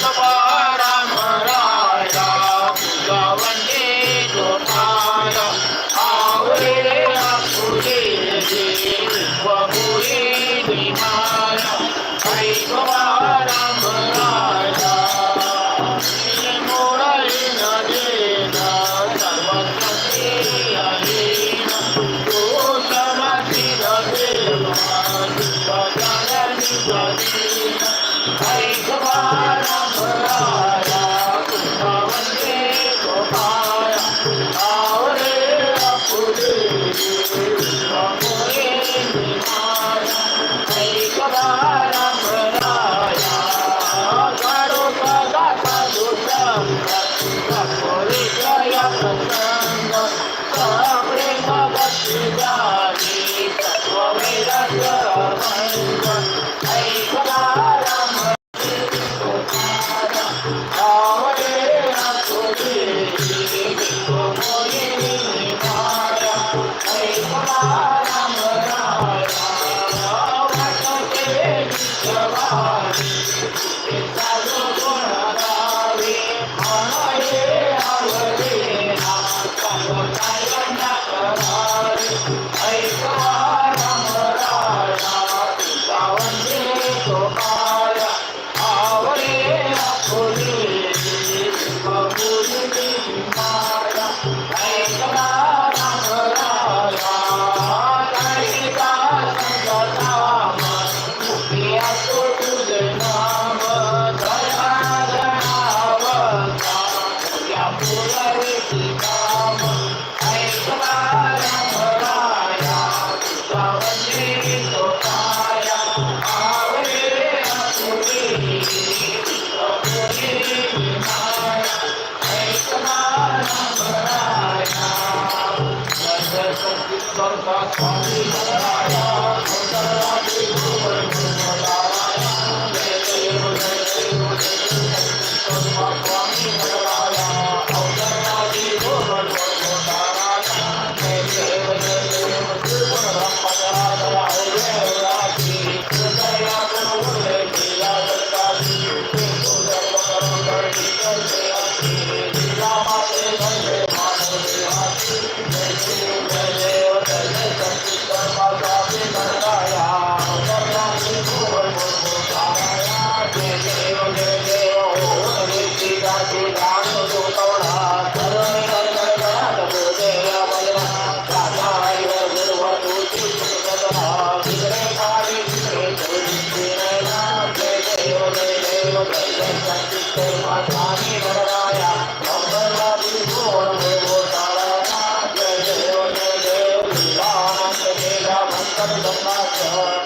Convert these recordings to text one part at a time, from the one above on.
Come on. Thank you. Thank you.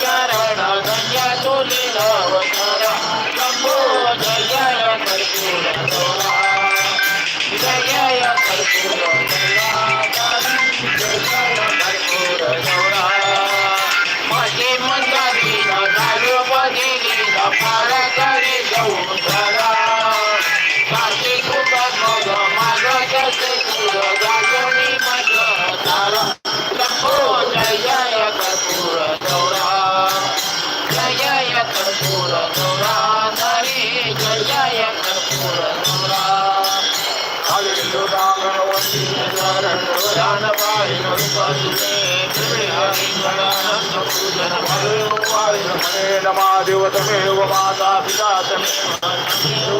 got a Thank you. Namdev तमेव माता पिता तमेव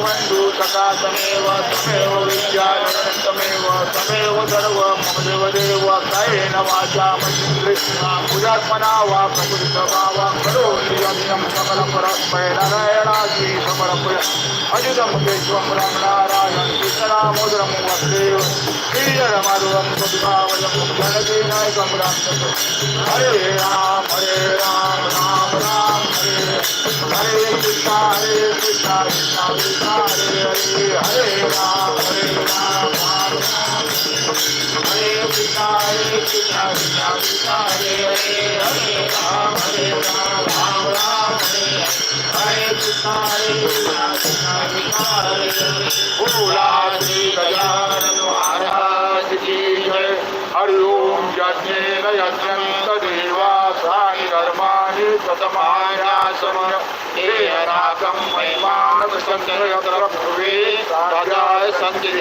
बंधू तमेव तमेव विद्याधरं तमेव सर्व मम देव देव कायेन वा प्रकृतमा वा करोमि यज्ञं सकलं परस्मै नारायणाद्रि समर्पय अजितं केशवं रामनारायण श्रीजरमारुरं सद्भावजं जनकीनायकं राम हरे राम हरे राम राम राम हरे हरे कृष्णा हरे कृष्णा कृष्णा कृष्णा हरे हरे हरे राम हरे राम राम राम हरे कृष्णा हरे कृष्णा कृष्णा कृष्णा हरे हरे हरे राम हरे राम राम राम हरे हरे कृष्णा हरे कृष्णा कृष्णा कृष्णा कर्माणि प्रथमायासमय हेयराकं महिमानसङ्करयत्र राजाय सन्ति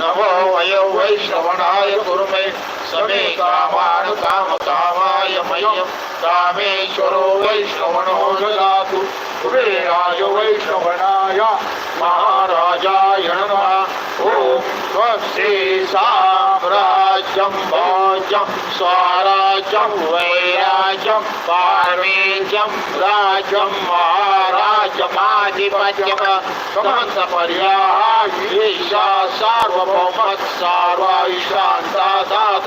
नमो वयो वैश्रवणाय कुर्मे समे कामान् कामकामाय मह्यं कामेश्वरो वैश्रवणो ददातु कुबेराय वैष्णवनाय महाराजाय नमः। ॐ स्वस्ति साम्राज्यं भोजं स्वराज्यं वैराज्यं पारमेज्यं राज्यं महाराजमाधिपत्यं समन्तपर्याः ईशा सार्वभौमत् सार्वायुषान्ता दात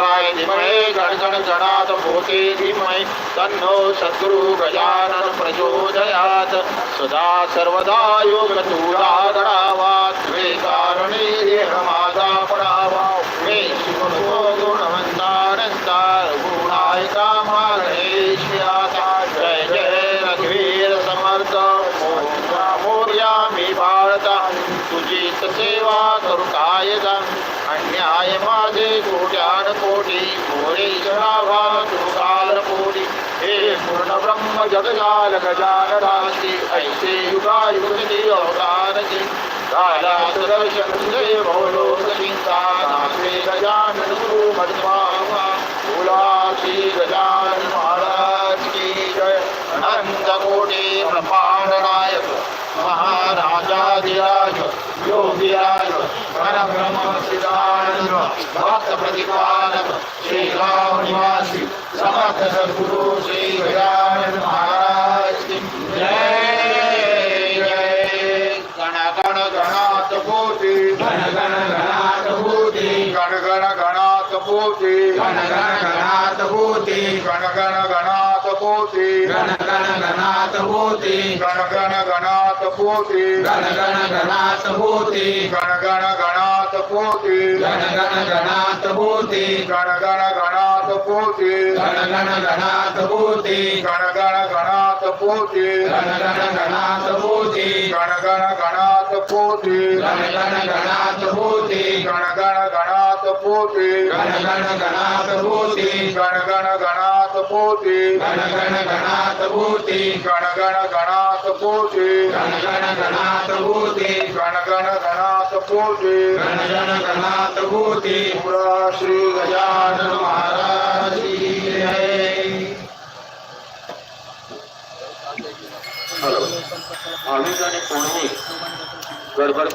धीमहि गणगणगणात् भूते धीमहि। तन्नो सद्गुरु गजानन प्रचोदयात्। सदा सर्वदा योगतूराधरावा द्वे कारणे देहमादा पडावा मे शिवो गुणवन्तानन्ता मागणेश्याता जय जय रघुवीर समर्थ। मोर्यामी भारत। तुझी सेवा करू जगजाल गजान राशी ऐसे युगा युगती अवतारची कालात दर्शन तुझे भवलोक चिंता नाथे गजानन गुरु मध्वा बोला श्री गजानन महाराज की जय। अनंत कोटी ब्रह्मांड भक्त प्रतिपालक श्री राम निवासी समर्थ सद्गुरु श्री गजानन कोटी गण गण गणात भूती गण गण गणात कोटी गण गण गणात भूती गण गण गणात कोटी गण गण गणात भूती गण गण गणात कोटी गण गण गणात भूती गण गण गणात कोटी गण गण गणात भूती गण गण गणात कोटी गण गण गणात भूती गण गण गणात गणात पोते गण गण गणात भूती गण गण गणात पोते गण गण गणात भूती गण गण गणात पोते गण गण गणात भूती गण गण गणात पोते गण गण गणात भूती गण गण गणात पोते गण गण गणात पुरा श्री गजानन महाराज की जय जाने आणि कोणी गडबड